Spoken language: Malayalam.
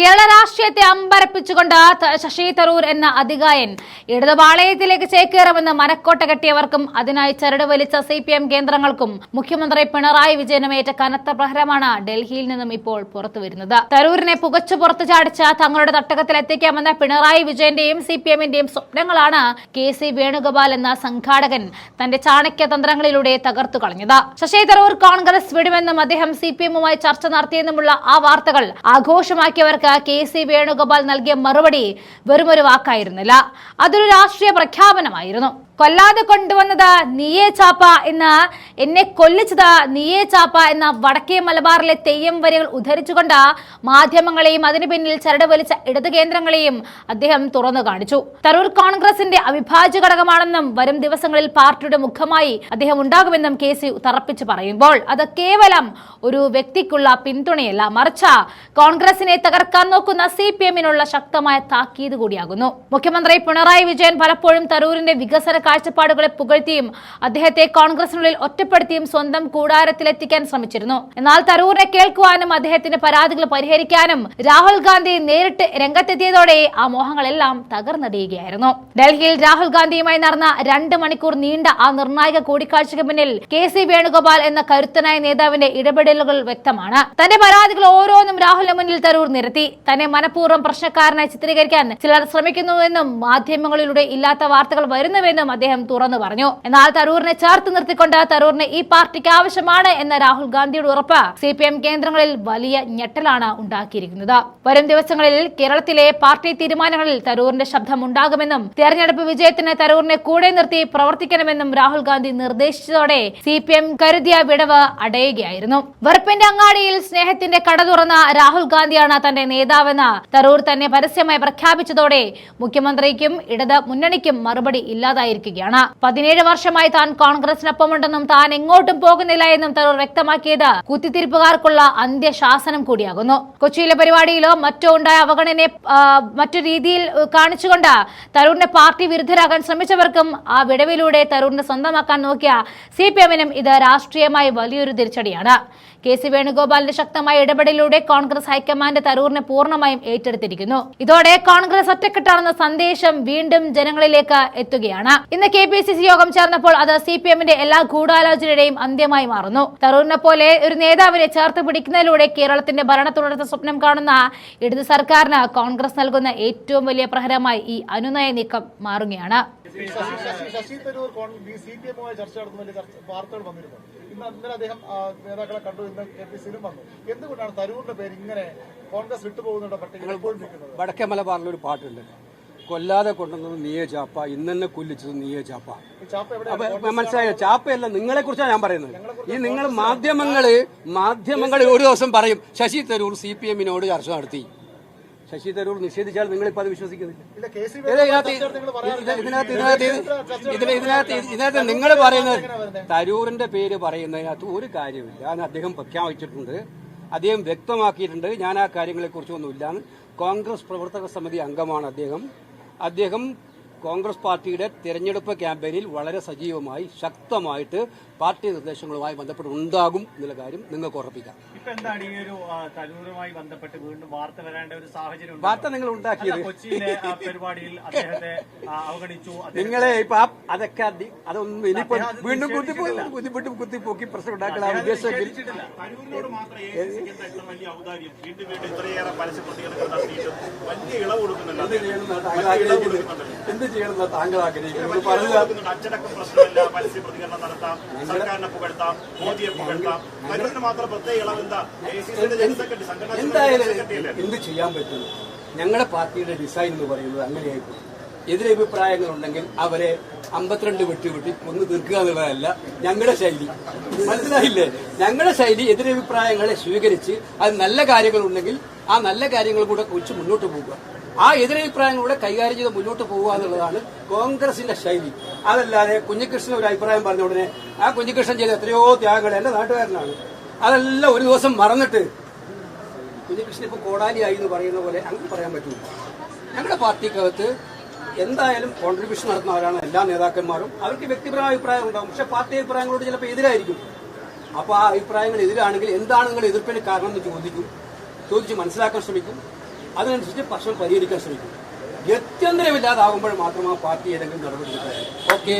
കേരള രാഷ്ട്രീയത്തെ അമ്പരപ്പിച്ചുകൊണ്ട് ശശി തരൂർ എന്ന അധികായൻ ഇടതുപാളയത്തിലേക്ക് ചേക്കേറുമെന്ന് മനക്കോട്ട കെട്ടിയവർക്കും അതിനായി ചരട് വലിച്ച സി പി എം കേന്ദ്രങ്ങൾക്കും മുഖ്യമന്ത്രി പിണറായി വിജയനുമേറ്റ കനത്ത പ്രഹരമാണ് ഡൽഹിയിൽ നിന്നും ഇപ്പോൾ പുറത്തുവരുന്നത്. തരൂരിനെ പുകച്ചു പുറത്തു ചാടിച്ച തങ്ങളുടെ തട്ടകത്തിൽ എത്തിക്കാമെന്ന പിണറായി വിജയന്റെയും സി പി എമ്മിന്റെയും സ്വപ്നങ്ങളാണ് കെ സി വേണുഗോപാൽ എന്ന സംഘാടകൻ തന്റെ ചാണക്യ തന്ത്രങ്ങളിലൂടെ തകർത്തു കളഞ്ഞത്. ശശി തരൂർ കോൺഗ്രസ് വിടുമെന്നും അദ്ദേഹം സി പി എമ്മുമായി ചർച്ച നടത്തിയെന്നുമുള്ള ആ വാർത്തകൾ ആഘോഷമാക്കിയവർക്ക് കെ സി വേണുഗോപാൽ നൽകിയ മറുപടി വെറുമൊരു വാക്കായിരുന്നില്ല. അതൊരു രാഷ്ട്രീയ പ്രഖ്യാപനമായിരുന്നു. കൊല്ലാതെ കൊണ്ടുവന്നത് നീയേ ചാപ്പ എന്ന് എന്നെ കൊല്ലിച്ചത് നീയേ ചാപ്പ എന്ന വടക്കേ മലബാറിലെ തെയ്യം വരികൾ ഉദ്ധരിച്ചുകൊണ്ട് മാധ്യമങ്ങളെയും അതിനു പിന്നിൽ ചരട് വലിച്ച ഇടത് കേന്ദ്രങ്ങളെയും അദ്ദേഹം തുറന്നു കാണിച്ചു. തരൂർ കോൺഗ്രസിന്റെ അവിഭാജ്യ ഘടകമാണെന്നും വരും ദിവസങ്ങളിൽ പാർട്ടിയുടെ മുഖമായി അദ്ദേഹം ഉണ്ടാകുമെന്നും കെ സി തറപ്പിച്ചു പറയുമ്പോൾ അത് കേവലം ഒരു വ്യക്തിക്കുള്ള പിന്തുണയല്ല. മറിച്ച കോൺഗ്രസിനെ തകർക്കാൻ നോക്കുന്ന സി പി എമ്മിനുള്ള ശക്തമായ താക്കീത് കൂടിയാകുന്നു. മുഖ്യമന്ത്രി പിണറായി വിജയൻ പലപ്പോഴും തരൂരിന്റെ വികസന കാഴ്ചപ്പാടുകളെ പുകഴ്ത്തിയും അദ്ദേഹത്തെ കോൺഗ്രസിനുള്ളിൽ ഒറ്റപ്പെടുത്തിയും സ്വന്തം കൂടാരത്തിലെത്തിക്കാൻ ശ്രമിച്ചിരുന്നു. എന്നാൽ തരൂരിനെ കേൾക്കുവാനും അദ്ദേഹത്തിന്റെ പരാതികൾ പരിഹരിക്കാനും രാഹുൽ ഗാന്ധി നേരിട്ട് രംഗത്തെത്തിയതോടെ ആ മോഹങ്ങളെല്ലാം തകർന്നടിയുകയായിരുന്നു. ഡൽഹിയിൽ രാഹുൽ ഗാന്ധിയുമായി നടന്ന രണ്ട് മണിക്കൂർ നീണ്ട ആ നിർണായക കൂടിക്കാഴ്ചയ്ക്ക് പിന്നിൽ കെ സി വേണുഗോപാൽ എന്ന കരുത്തനായ നേതാവിന്റെ ഇടപെടലുകൾ വ്യക്തമാണ്. തന്റെ പരാതികൾ ഓരോന്നും രാഹുലിന് മുന്നിൽ തരൂർ നിരത്തി. തന്നെ മനഃപൂർവം പ്രശ്നക്കാരനായി ചിത്രീകരിക്കാൻ ചിലർ ശ്രമിക്കുന്നുവെന്നും മാധ്യമങ്ങളിലൂടെ ഇല്ലാത്ത വാർത്തകൾ വരുന്നുവെന്നും അദ്ദേഹം തുറന്നു പറഞ്ഞു. എന്നാൽ തരൂരിനെ ചേർത്ത് നിർത്തിക്കൊണ്ട് തരൂരിന് ഈ പാർട്ടിക്ക് ആവശ്യമാണ് എന്ന രാഹുൽ ഗാന്ധിയുടെ ഉറപ്പ് സി കേന്ദ്രങ്ങളിൽ വലിയ ഞെട്ടലാണ് ഉണ്ടാക്കിയിരിക്കുന്നത്. വരും ദിവസങ്ങളിൽ കേരളത്തിലെ പാർട്ടി തീരുമാനങ്ങളിൽ തരൂരിന്റെ ശബ്ദം ഉണ്ടാകുമെന്നും തെരഞ്ഞെടുപ്പ് വിജയത്തിന് തരൂരിനെ കൂടെ നിർത്തി പ്രവർത്തിക്കണമെന്നും രാഹുൽ ഗാന്ധി നിർദ്ദേശിച്ചതോടെ സി കരുതിയ വിടവ് അടയുകയായിരുന്നു. വെറുപ്പിന്റെ അങ്ങാടിയിൽ സ്നേഹത്തിന്റെ കട തുറന്ന രാഹുൽ ഗാന്ധിയാണ് തന്റെ നേതാവെന്ന് തരൂർ തന്നെ പരസ്യമായി പ്രഖ്യാപിച്ചതോടെ മുഖ്യമന്ത്രിക്കും ഇടത് മുന്നണിക്കും മറുപടി ഇല്ലാതായിരിക്കുകയാണ് പതിനേഴ് വർഷമായി താൻ കോൺഗ്രസിനൊപ്പമുണ്ടെന്നും താൻ എങ്ങോട്ടും പോകുന്നില്ല എന്നും തരൂർ വ്യക്തമാക്കിയത് കുത്തിത്തിരിപ്പുകാർക്കുള്ള അന്ത്യശാസനം കൂടിയാകുന്നു. കൊച്ചിയിലെ പരിപാടിയിലോ മറ്റോ ഉണ്ടായ അവഗണനയെ മറ്റു രീതിയിൽ കാണിച്ചുകൊണ്ട് തരൂരിനെ പാർട്ടി വിരുദ്ധരാകാൻ ശ്രമിച്ചവർക്കും ആ വിടവിലൂടെ തരൂരിനെ സ്വന്തമാക്കാൻ നോക്കിയ സി പി എമ്മിനും ഇത് രാഷ്ട്രീയമായി വലിയൊരു തിരിച്ചടിയാണ്. കെ സി വേണുഗോപാലിന്റെ ശക്തമായ ഇടപെടലിലൂടെ കോൺഗ്രസ് ഹൈക്കമാൻഡ് തരൂറിനെ പൂർണമായും ഏറ്റെടുത്തിരിക്കുന്നു. ഇതോടെ കോൺഗ്രസ് ഒറ്റക്കെട്ടാണെന്ന സന്ദേശം വീണ്ടും ജനങ്ങളിലേക്ക് എത്തുകയാണ്. ഇന്ന് കെ യോഗം ചേർന്നപ്പോൾ അത് സി പി എമ്മിന്റെ എല്ലാ ഗൂഢാലോചനയുടെയും അന്ത്യമായി മാറുന്നു. തരൂറിനെ പോലെ ഒരു നേതാവിനെ ചേർത്ത് പിടിക്കുന്നതിലൂടെ കേരളത്തിന്റെ ഭരണ തുടർച്ച സ്വപ്നം കാണുന്ന ഇടതു സർക്കാരിന് കോൺഗ്രസ് നൽകുന്ന ഏറ്റവും വലിയ പ്രഹരമായി ഈ അനുനയ നീക്കം മാറുകയാണ്. ശശി തരൂർ തരൂർ സി പി എമ്മുമായി ചർച്ച നടത്തുന്ന വാർത്തകൾ വന്നിരുന്നു. ഇന്ന് അദ്ദേഹം നേതാക്കളെ കണ്ടു ഇന്ന് കെ പി സിയിലും വന്നു. എന്തുകൊണ്ടാണ് തരൂരിന്റെ പേര് ഇങ്ങനെ കോൺഗ്രസ് വിട്ടുപോകുന്നതിന്റെ പട്ടികയിൽ എപ്പോഴും നിൽക്കുന്നത്? വടക്കേ മലബാറിലൊരു പാട്ടുണ്ട്. കൊല്ലാതെ കൊണ്ടുവന്നത് നീയേ ചാപ്പ ഇന്നെ കൊല്ലിച്ചത് നീയേ ചാപ്പ. മനസ്സിലായോ? ചാപ്പയല്ല നിങ്ങളെ കുറിച്ചാണ് ഞാൻ പറയുന്നത്. ഈ നിങ്ങൾ മാധ്യമങ്ങൾ മാധ്യമങ്ങൾ ഒരു ദിവസം പറയും ശശി തരൂർ സി പി എമ്മിനോട് ചർച്ച നടത്തി. ശശി തരൂർ നിഷേധിച്ചാൽ നിങ്ങൾ ഇപ്പൊ അത് വിശ്വസിക്കുന്നില്ല. ഇതിനകത്ത് ഇത് ഇതിനകത്ത് ഇതിനകത്ത് ഇതിന് ഇതിനകത്ത് നിങ്ങൾ പറയുന്നത് തരൂരിന്റെ പേര് പറയുന്നതിനകത്ത് ഒരു കാര്യമില്ല അത് അദ്ദേഹം പ്രഖ്യാപിച്ചിട്ടുണ്ട്. അദ്ദേഹം വ്യക്തമാക്കിയിട്ടുണ്ട് ഞാൻ ആ കാര്യങ്ങളെക്കുറിച്ചൊന്നുമില്ലാന്ന്. കോൺഗ്രസ് പ്രവർത്തക സമിതി അംഗമാണ് അദ്ദേഹം. അദ്ദേഹം കോൺഗ്രസ് പാർട്ടിയുടെ തെരഞ്ഞെടുപ്പ് ക്യാമ്പയിനിൽ വളരെ സജീവമായി ശക്തമായിട്ട് പാർട്ടി നിർദ്ദേശങ്ങളുമായി ബന്ധപ്പെട്ട് ഉണ്ടാകും എന്നുള്ള കാര്യം നിങ്ങൾക്ക് ഉറപ്പിക്കാം. ഇപ്പൊ എന്താണ് ഈ ഒരു തരൂരുമായി ബന്ധപ്പെട്ട് വീണ്ടും വാർത്ത വരേണ്ട ഒരു സാഹചര്യം? വാർത്ത നിങ്ങൾ ഉണ്ടാക്കിയത്. കൊച്ചിയിലെ പരിപാടിയിൽ അദ്ദേഹത്തെ അവഗണിച്ചു നിങ്ങളെ ഇപ്പൊ അതൊക്കെ അതി- അതൊന്നും ഇനിയിപ്പോ വീണ്ടും കുത്തിപ്പോയി കുത്തിപ്പൊട്ടി കുത്തിപ്പോക്കി പ്രശ്നം ഉണ്ടാക്കലാണ് ഉദ്ദേശമെങ്കിൽ എന്താ ചെയ്യണമെന്നാണ് താങ്കൾ ആഗ്രഹിക്കുന്നത് ഇളവ് കൊടുക്കുന്നുണ്ട് അച്ചടക്കം പ്രശ്നമില്ല. പരസ്യ പ്രതികരണം നടത്താം സർക്കാരിനെ പുകഴ്ത്താം. മോദിയെ പുകഴ്ത്താം. തരൂരിന് മാത്രം പ്രത്യേക ഇളവ് എന്താ എ സി സിയുടെ ജനറൽ സെക്രട്ടറി സംഘടനാ എന്തായാലും എന്ത് ചെയ്യാൻ പറ്റുന്നു ഞങ്ങളുടെ പാർട്ടിയുടെ ഡിസൈൻ എന്ന് പറയുന്നത് അങ്ങനെയായിപ്പോയി. എതിരഭിപ്രായങ്ങൾ ഉണ്ടെങ്കിൽ അവരെ അമ്പത്തിരണ്ട് വെട്ടി വെട്ടി കൊന്നു തീർക്കുക എന്നുള്ളതല്ല ഞങ്ങളുടെ ശൈലി. മനസ്സിലായില്ലേ? ഞങ്ങളുടെ ശൈലി എതിരഭിപ്രായങ്ങളെ സ്വീകരിച്ച് അത് നല്ല കാര്യങ്ങളുണ്ടെങ്കിൽ ആ നല്ല കാര്യങ്ങൾ കൂടെ കുറിച്ച് മുന്നോട്ട് പോകുക. ആ എതിരഭിപ്രായങ്ങളുടെ കൈകാര്യം ചെയ്ത് മുന്നോട്ട് പോകുക എന്നുള്ളതാണ് കോൺഗ്രസിന്റെ ശൈലി. അതല്ലാതെ കുഞ്ഞികൃഷ്ണൻ ഒരു അഭിപ്രായം പറഞ്ഞ ഉടനെ ആ കുഞ്ഞികൃഷ്ണൻ ചെയ്ത എത്രയോ ത്യാഗങ്ങൾ എന്റെ നാട്ടുകാരനാണ്. അതെല്ലാം ഒരു ദിവസം മറന്നിട്ട് കുഞ്ഞികൃഷ്ണൻ ഇപ്പൊ കോടാലിയായി എന്ന് പറയുന്ന പോലെ അങ്ങനെ പറയാൻ പറ്റില്ല ഞങ്ങളുടെ പാർട്ടിക്കകത്ത് എന്തായാലും കോൺട്രിബ്യൂഷൻ നടത്തുന്നവരാണ് എല്ലാ നേതാക്കന്മാരും. അവർക്ക് വ്യക്തിപരമായ അഭിപ്രായം ഉണ്ടാവും. പക്ഷെ പാർട്ടി അഭിപ്രായങ്ങളോട് ചിലപ്പോൾ എതിരായിരിക്കും. അപ്പോൾ ആ അഭിപ്രായങ്ങൾ എതിരാണെങ്കിൽ എന്താണ് നിങ്ങൾ എതിർപ്പിന് കാരണം എന്ന് ചോദിക്കും. ചോദിച്ച് മനസ്സിലാക്കാൻ ശ്രമിക്കും. അതിനനുസരിച്ച് പ്രശ്നം പരിഹരിക്കാൻ ശ്രമിക്കും. ഗത്യന്തരമില്ലാതാകുമ്പോൾ മാത്രം ആ പാർട്ടി ഏതെങ്കിലും നടപടി എടുക്കാൻ ഓക്കെ.